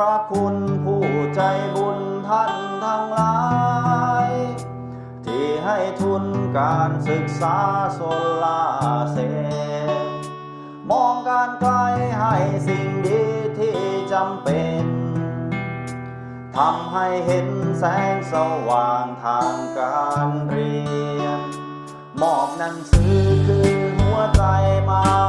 พระคุณผู้ใจบุญท่านทั้งหลาย ที่ให้ทุนการศึกษาสุลาเซลมองการไกลให้สิ่งดีที่จำเป็นทำให้เห็นแสงสว่างทางการเรียน มอบหนังสือคือหัวใจมา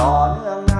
ต่อเนื่อง